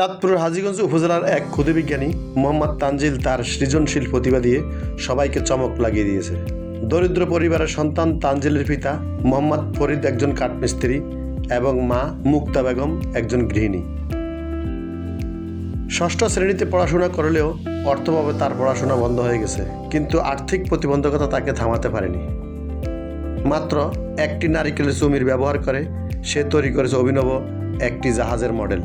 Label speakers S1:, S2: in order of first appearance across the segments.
S1: চাঁদপুরের হাজীগঞ্জ উপজেলার এক ক্ষুদে বিজ্ঞানী মোহাম্মদ তানজিল তার সৃজনশীল প্রতিভা দিয়ে সবাইকে চমক লাগিয়ে দিয়েছে। দরিদ্র পরিবারের সন্তান তানজিলের পিতা মোহাম্মদ ফরিদ একজন কাঠমিস্ত্রি এবং মা মুক্তা বেগম একজন গৃহিণী। ষষ্ঠ শ্রেণীতে পড়াশোনা করলেও অর্থভাবে তার পড়াশোনা বন্ধ হয়ে গেছে, কিন্তু আর্থিক প্রতিবন্ধকতা তাকে থামাতে পারেনি। মাত্র একটি নারিকেলের চুমির ব্যবহার করে সে তৈরি করেছে অভিনব একটি জাহাজের মডেল।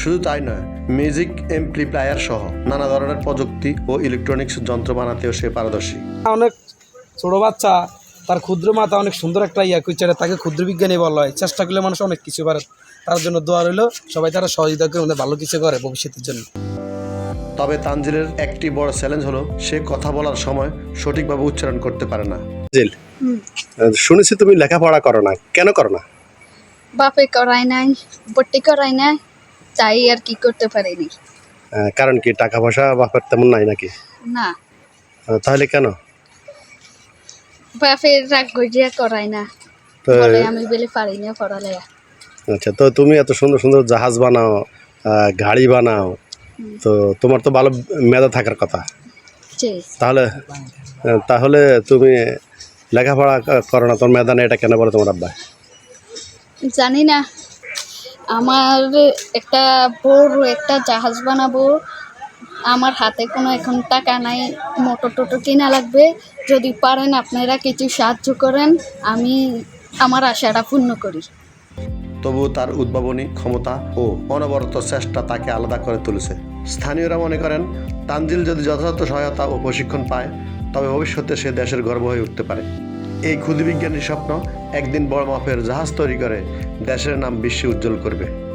S1: শুধু তাই নয় মিউজিক এমপ্লিপ্লায়ার সহ নানা ধরনের প্রযুক্তি ও ইলেকট্রনিক্স যন্ত্র বানাতেও সে পারদর্শী।
S2: অনেক ছোট বাচ্চা তার ক্ষুদ্র মাথা অনেক সুন্দর একটা ইয়া করছে তাকে ক্ষুদ্র বিজ্ঞানী বলা হয়। চেষ্টা করলে মানুষ অনেক কিছু পারে। তার জন্য দোয়া রইল সবাই তারা সহযোগিতা করে ভালো কিছু করে ভবিষ্যতের জন্য।
S1: তবে তানজিলের একটি বড় চ্যালেঞ্জ হলো সে কথা বলার সময় সঠিকভাবে উচ্চারণ করতে পারে না।
S3: জিল শুনেছি তুমি লেখাপড়া করো না। কেন করো না?
S4: বাপে করায় নাই ভর্তি করায় নাই। তাই আর কি করতে পারিনি।
S3: কারণ কি টাকা পয়সা বাপের তেমন নাই নাকি?
S4: না।
S3: তাহলে কেন?
S4: বাপের রাগ গজিয়া করায় না। বলে আমি বলে পারি না পড়ালেয়া
S3: আচ্ছা তো তুমি এত সুন্দর সুন্দর জাহাজ বানাও গাড়ি বানাও তো তোমার তো ভালো মেধা থাকার কথা।
S4: জি।
S3: তাহলে তাহলে তুমি লেখাপড়া করো না তোর মেধা নেই এটা কেন বলে তোমার আব্বা?
S4: জানি না। আমার একটা বড় একটা জাহাজ বানাবো। আমার হাতে কোনো এখন টাকা নাই, মোটর টোটর কিনা লাগবে। যদি পারেন আপনারা কিছু সাহায্য করেন, আমি আমার আশাটা পূর্ণ করি।
S1: তবুও তার উদ্ভাবনী ক্ষমতা ও অনবরত চেষ্টা তাকে আলাদা করে তুলেছে। স্থানীয়রা মনে করেন, তানজিল যদি যথাযথ সহায়তা ও প্রশিক্ষণ পায়, তবে ভবিষ্যতে সে দেশের গর্ব হয়ে উঠতে পারে। এই ক্ষুদিবিজ্ঞানীর স্বপ্ন একদিন বড় মাপের জাহাজ তৈরি করে দেশের নাম বিশ্বে উজ্জ্বল করবে।